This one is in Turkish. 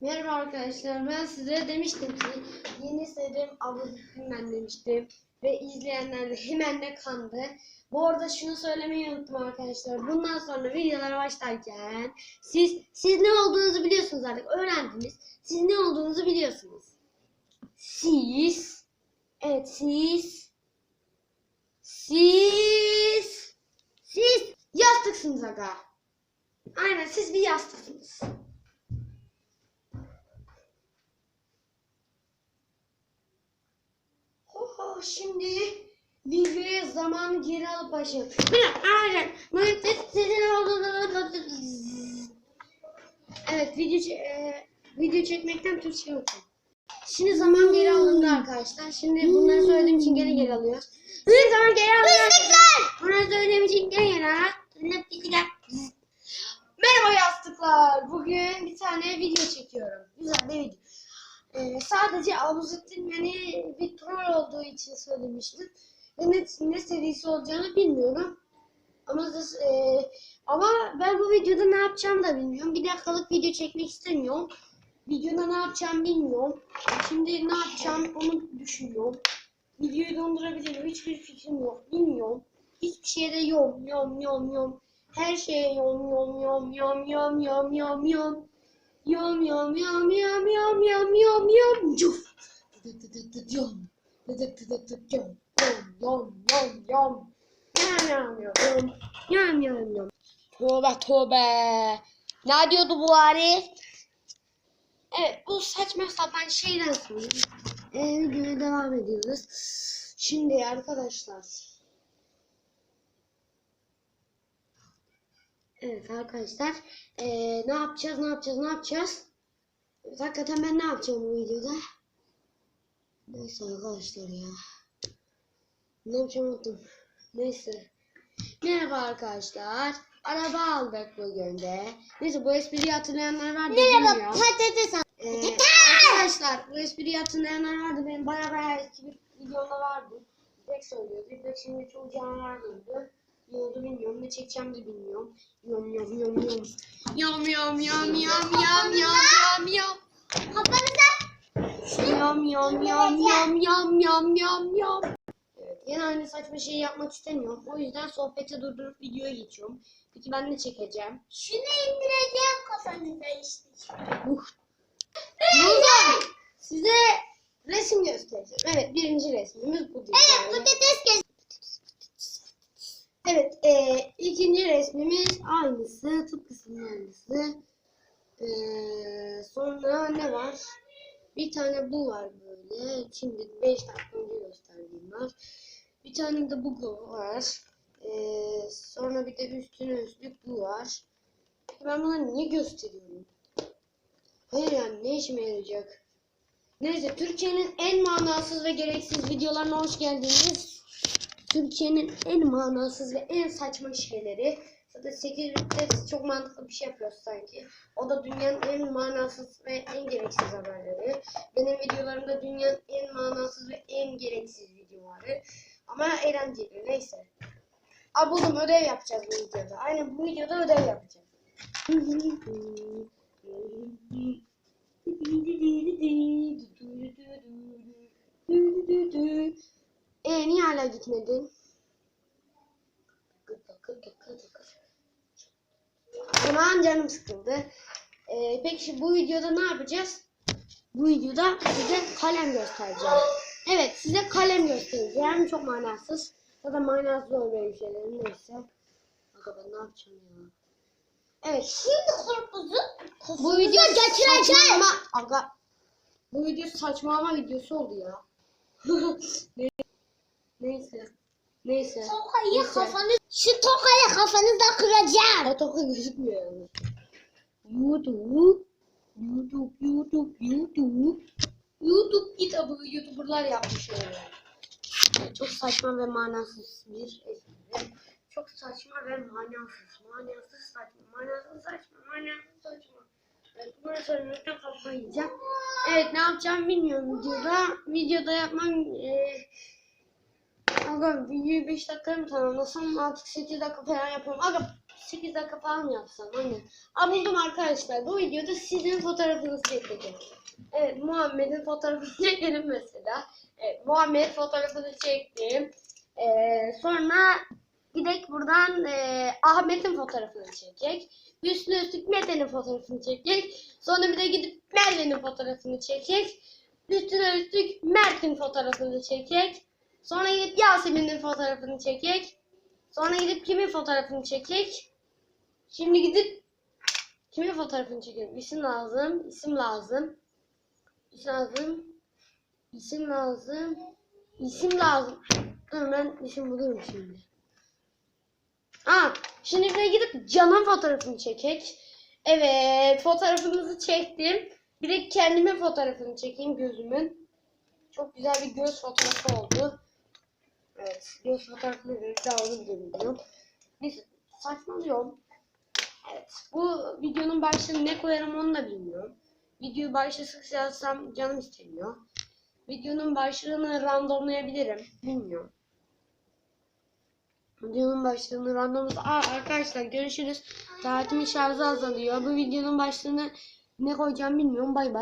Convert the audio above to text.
Merhaba arkadaşlar. Ben size demiştim ki yeni serim Abuzüzü'nden demiştim. Ve izleyenler de hemen de kandı. Bu arada şunu söylemeyi unuttum arkadaşlar. Bundan sonra videolara başlarken siz siz ne olduğunuzu biliyorsunuz artık. Öğrendiniz. Siz ne olduğunuzu biliyorsunuz. Siz evet siz siz siz yastıksınız aga. Aynen siz bir yastıksınız. Şimdi videoya zaman geri alıp başlayalım. Aynen. Sizin olduğunu... Evet video, e, video çekmekten Türkçe unuttum. Şimdi zaman geri alındı arkadaşlar. Şimdi bunları söylediğim için gene geri alıyoruz. Şimdi zaman geri alıyoruz. Bunları söylediğim için gene geri alıyoruz. Merhaba yastıklar. Bugün bir tane video çekiyorum. Güzel bir video. Ee, sadece Abuzettin yani bir troll olduğu için söylemiştim. Ne, ne serisi olacağını bilmiyorum. Ama e, ama ben bu videoda ne yapacağımı da bilmiyorum. Bir dakikalık video çekmek istemiyorum. Videoda ne yapacağımı bilmiyorum. Şimdi ne yapacağım onu düşünüyorum. Videoyu dondurabilirim. Hiçbir fikrim yok. Bilmiyorum. Hiçbir şeyde yom yom yom yom. Her şeye yom yom yom yom yom yom yom yom. Yom yom yom yom yom yom yom yom cuf. Dıdıt dıdıt dıt yom. Dıdıt dıdıt dıt yom. Yom yom yom yom. Yom yom yom yom. Yom yom yom. Tövbe tövbe. Ne diyordu bu Arif? Evet bu saçma sapan şeyden sonra e, videoya devam ediyoruz. Şimdi arkadaşlar. Evet arkadaşlar. e, ne yapacağız ne yapacağız ne yapacağız? Evet, hakikaten ben ne yapacağım bu videoda? Neyse arkadaşlar ya. Ne yapacağım unuttum. Neyse. Merhaba arkadaşlar. Araba aldık bugün de. Neyse bu espriyi hatırlayanlar var da bilmiyor. patates Ee, arkadaşlar bu espriyi hatırlayanlar vardı. Benim baya baya eski bir videomda vardı. İpek söylüyordu. İpek şimdi çoğu canavar gördü. Ne oldu bilmiyorum. Ne çekeceğim de bilmiyorum. Yom yom yom yom. Yom yom yom yom yom yom yom yom. Kafanıza Yom yom yom yom yom yom yom yom. Evet, yine aynı saçma şeyi yapmak istemiyorum. O yüzden sohbeti durdurup videoya geçiyorum. Peki ben ne çekeceğim? şunu indireceğim kafanıza işte. Uh. Burada size resim göstereceğim. Evet birinci resmimiz bu. Evet yani. patates kes. Evet e, ikinci resmimiz aynısı. Tıpkısının aynısı. E, sonra ne var? Bir tane bu var böyle. Şimdi 5 dakika önce gösterdiğim var. Bir tane de bu var. E, sonra bir de üstüne üstlük bu var. Ben bunları niye gösteriyorum? Hayır yani ne işime yarayacak? Neyse Türkiye'nin en manasız ve gereksiz videolarına hoş geldiniz. Türkiye'nin en manasız ve en saçma şeyleri. Zaten 8 bitte çok mantıklı bir şey yapıyoruz sanki. O da dünyanın en manasız ve en gereksiz haberleri. Benim videolarımda dünyanın en manasız ve en gereksiz videoları. Ama eğlenceli neyse. Aa buldum ödev yapacağız bu videoda. Aynen bu videoda ödev yapacağız. gitmedin? Aman canım sıkıldı. Ee, peki şimdi bu videoda ne yapacağız? Bu videoda size kalem göstereceğim. Evet size kalem göstereceğim. Çok manasız. Zaten manasız oluyor böyle şeylerin neyse. Aga ben ne yapacağım ya? Evet. Şimdi karpuzu Bu video geçireceğim. Aga. Bu video saçmalama videosu oldu ya. Ne- Neyse. Neyse. Tokayı Neyse. kafanız şu tokayı kafanızda kıracağım. O toka gözükmüyor yani. YouTube. YouTube, YouTube, YouTube. YouTube kitabı YouTuber'lar yapmış yani. Çok saçma ve manasız bir espri. Çok saçma ve manasız. Manasız saçma. Manasız saçma. Manasız saçma. Evet, bunları söylemekten kafayı yiyeceğim. Evet ne yapacağım bilmiyorum videoda. Videoda yapmam e, Aga videoyu 5 dakika mı tamamlasam artık 8 dakika falan yapıyorum. Aga 8 dakika falan yapsam hani. Aa buldum arkadaşlar. Bu videoda sizin fotoğrafınızı çekeceğim. Evet Muhammed'in fotoğrafını çekelim mesela. Evet, Muhammed fotoğrafını çektim. Ee, sonra gidek buradan e, Ahmet'in fotoğrafını çekecek. Üstüne üstlük Mete'nin fotoğrafını çekecek. Sonra bir de gidip Merve'nin fotoğrafını çekecek. Üstüne üstlük Mert'in fotoğrafını çekecek. Sonra gidip Yasemin'in fotoğrafını çekecek. Sonra gidip kimin fotoğrafını çekecek? Şimdi gidip kimin fotoğrafını çekelim? İsim lazım, isim lazım. İsim lazım. İsim lazım. İsim lazım. Dur ben isim bulurum şimdi. Aa, şimdi bir gidip Can'ın fotoğrafını çekek. Evet, fotoğrafımızı çektim. Bir de kendimin fotoğrafını çekeyim gözümün. Çok güzel bir göz fotoğrafı oldu. Evet, göz fotoğrafını da daha onu bile bilmiyorum. Neyse, saçmalıyorum. Evet, bu videonun başlığını ne koyarım onu da bilmiyorum. Videoyu başlıksız yazsam canım istemiyor. Videonun başlığını randomlayabilirim. Bilmiyorum. Videonun başlığını randomuz... Aa arkadaşlar görüşürüz. Saatimin şarjı azalıyor. Bu videonun başlığını ne koyacağım bilmiyorum. Bay bay.